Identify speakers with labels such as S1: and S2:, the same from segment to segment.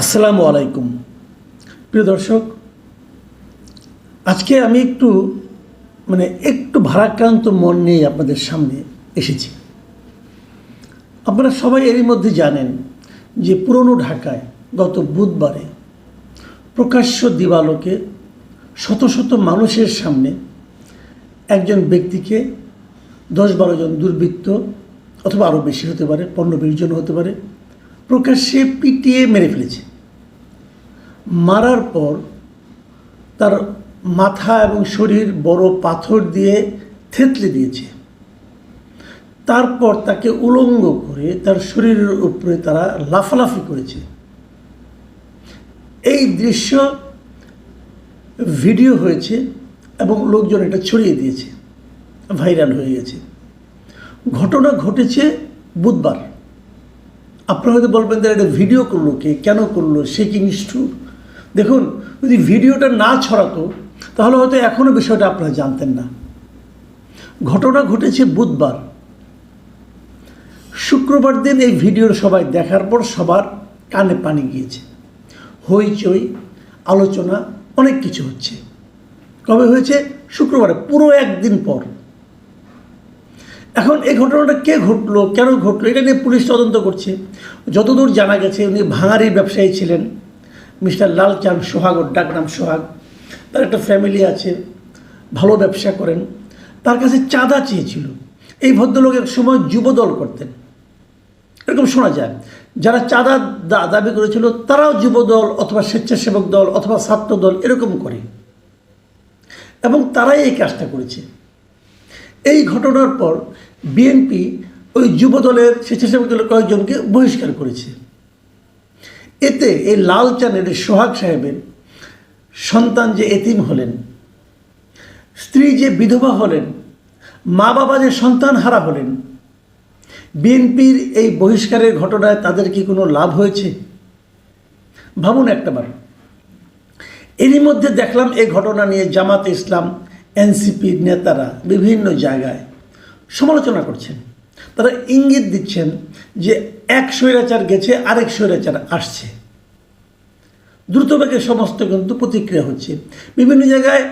S1: আসসালামু আলাইকুম। প্রিয় দর্শক, আজকে আমি একটু মানে একটু ভারাক্রান্ত মন নিয়ে আপনাদের সামনে এসেছি। আপনারা সবাই এরই মধ্যে জানেন যে পুরনো ঢাকায় গত বুধবারে প্রকাশ্য দিবালোকে শত শত মানুষের সামনে একজন ব্যক্তিকে দশ বারো জন দুর্বৃত্ত অথবা আরও বেশি হতে পারে, পনেরো বিশ জন হতে পারে, প্রকাশ্যে পিটিয়ে মেরে ফেলেছে। মারার পর তার মাথা এবং শরীর বড় পাথর দিয়ে থেতলে দিয়েছে। তারপর তাকে উলঙ্গ করে তার শরীরের উপরে তারা লাফালাফি করেছে। এই দৃশ্য ভিডিও হয়েছে এবং লোকজন এটা ছড়িয়ে দিয়েছে, ভাইরাল হয়ে গেছে। ঘটনা ঘটেছে বুধবার। আপনারা হয়তো বলবেন যে এটা ভিডিও করল কে? কেন করল? সে কি নিষ্ঠুর? দেখুন, যদি ভিডিওটা না ছড়াতো, তাহলে হয়তো এখনও বিষয়টা আপনারা জানতেন না। ঘটনা ঘটেছে বুধবার। শুক্রবার দিন এই ভিডিওর সবাই দেখার পর সবার কানে পানি গিয়েছে। হইচই, আলোচনা, অনেক কিছু হচ্ছে। কবে হয়েছে? শুক্রবারে, পুরো একদিন পর। এখন এই ঘটনাটা কে ঘটলো, কেন ঘটলো, এটা নিয়ে পুলিশ তদন্ত করছে। যতদূর জানা গেছে, উনি ভাঙারি ব্যবসায়ী ছিলেন। মিস্টার লালচাঁদ সোহাগ ওর ডাক নাম সোহাগ। তার একটা ফ্যামিলি আছে, ভালো ব্যবসা করেন। তার কাছে চাঁদা চেয়েছিল। এই ভদ্রলোক এক সময় যুবদল করতেন। এরকম শোনা যায়, যারা চাঁদা দাবি করেছিল, তারাও যুবদল অথবা স্বেচ্ছাসেবক দল অথবা ছাত্র দল এরকম করে। এবং তারাই এই কাজটা করেছে। এই ঘটনার পর বিএনপি ওই যুবদলের স্বেচ্ছাসেবক দলের কয়েকজনকে বহিষ্কার করেছে। এতে এই লাল চানের সোহাগ সাহেবের সন্তান যে এতিম হলেন, স্ত্রী যে বিধবা হলেন মা বাবা যে সন্তান হারা হলেন, বিএনপির এই বহিষ্কারের ঘটনায় তাদের কি কোনো লাভ হয়েছে? ভাবুন একটাবার। এরই মধ্যে দেখলাম এই ঘটনা নিয়ে জামাত ইসলাম, এনসিপির নেতারা বিভিন্ন জায়গায় সমালোচনা করছেন। তারা ইঙ্গিত দিচ্ছেন যে এক স্বৈরাচার গেছে, আরেক স্বৈরাচার আসছে। দ্রুতবেগে সমস্ত কিন্তু প্রতিক্রিয়া হচ্ছে। বিভিন্ন জায়গায়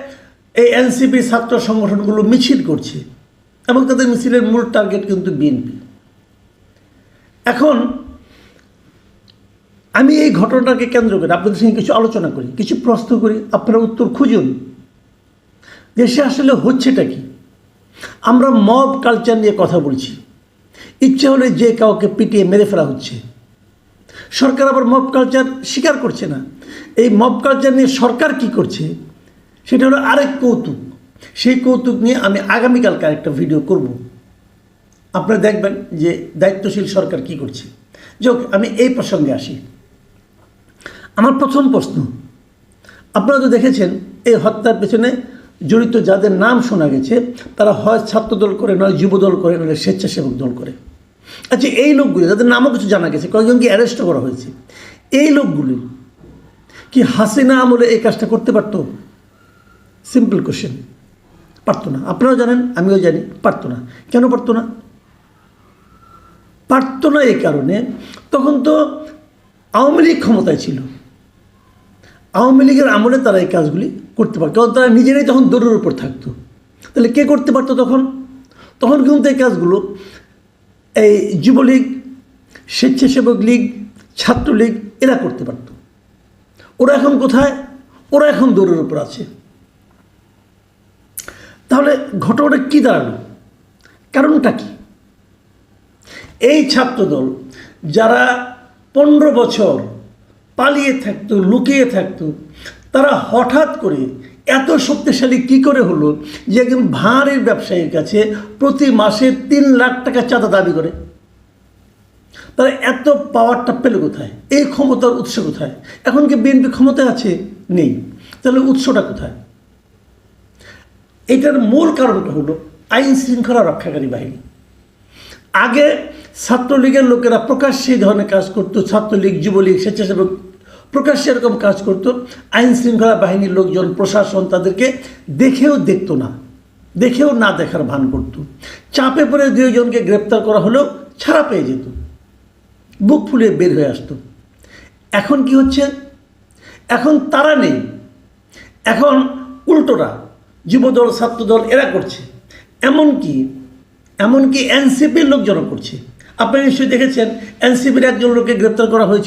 S1: এই এনসিপি ছাত্র সংগঠনগুলো মিছিল করছে এবং তাদের মিছিলের মূল টার্গেট কিন্তু বিএনপি। এখন আমি এই ঘটনাটাকে কেন্দ্র করে আপনাদের সঙ্গে কিছু আলোচনা করি, কিছু প্রশ্ন করি, আপনারা উত্তর খুঁজুন। দেশে আসলে হচ্ছেটা কি? আমরা মব কালচার নিয়ে কথা বলছি। ইচ্ছে হলে যে কাউকে পিটিয়ে মেরে ফেলা হচ্ছে। সরকার আবার মব কালচার স্বীকার করছে না। এই মব কালচার নিয়ে সরকার কি করছে, সেটা হলো আরেক কৌতুক। সেই কৌতুক নিয়ে আমি আগামীকালকে একটা ভিডিও করব। আপনারা দেখবেন যে দায়িত্বশীল সরকার কি করছে। যোগ আমি এই প্রসঙ্গে আসি। আমার প্রথম প্রশ্ন, আপনারা তো দেখেছেন, এই হত্যার পেছনে জড়িত যাদের নাম শোনা গেছে, তারা হয় ছাত্রদল করে, নয় যুবদল করে, নয় স্বেচ্ছাসেবক দল করে। আচ্ছা এই লোকগুলি যাদের নামও কিছু জানা গেছে, কয়েকজনকে অ্যারেস্টও করা হয়েছে। এই লোকগুলি কি হাসিনা আমলে এই কাজটা করতে পারতো? সিম্পল কোশ্চেন পারতো না। আপনারাও জানেন, আমিও জানি, পারতো না। কেন পারতো না? পারতো না এই কারণে, তখন তো আওয়ামী লীগ ক্ষমতায় ছিল। আওয়ামী লীগের আমলে তারা এই কাজগুলি করতে পারত, কারণ তারা নিজেরাই তখন দৌড়ের উপর থাকতো। তাহলে কে করতে পারতো তখন? তখন কিন্তু এই কাজগুলো এই যুবলীগ, স্বেচ্ছাসেবক লীগ, ছাত্রলীগ, এরা করতে পারত। ওরা এখন কোথায়? ওরা এখন দৌড়ের উপর আছে। তাহলে ঘটনাটা কী দাঁড়াল? কারণটা কি? এই ছাত্রদল যারা পনেরো বছর পালিয়ে থাকতো, লুকিয়ে থাকতো, তারা হঠাৎ করে এত শক্তিশালী কি করে হলো? যে একজন ভাঁড়ের ব্যবসায়ীর কাছে প্রতি মাসে তিন লাখ টাকা চাঁদা দাবি করে। তারা এত পাওয়ারটা পেল কোথায়? এই ক্ষমতার উৎস কোথায়? এখন কি বিএনপি ক্ষমতায় আছে? নেই। তাহলে উৎসটা কোথায়? এটার মূল কারণটা হলো আইন শৃঙ্খলা রক্ষাকারী বাহিনী। আগে ছাত্রলীগের লোকেরা প্রকাশ্যে এই ধরনের কাজ করতো। ছাত্রলীগ, যুবলীগ, স্বেচ্ছাসেবক প্রকাশ্যে এরকম কাজ করত। আইন শৃঙ্খলা বাহিনীর লোকজন, প্রশাসন তাদেরকে দেখেও দেখতো না। দেখেও না দেখার ভান করত। চাপে পড়ে দুজনকে গ্রেপ্তার করা হলেও ছাড়া পেয়ে যেত। বুক ফুলিয়ে বের হয়ে আসতো। এখন কি হচ্ছে? এখন তারা নেই। এখন উল্টোরা, যুবদল, ছাত্রদল, এরা করছে। এমনকি এমনকি এনসিপির লোকজনও করছে। আপনি নিশ্চয়ই দেখেছেন, এনসিপির একজন লোককে গ্রেপ্তার করা হয়েছিল।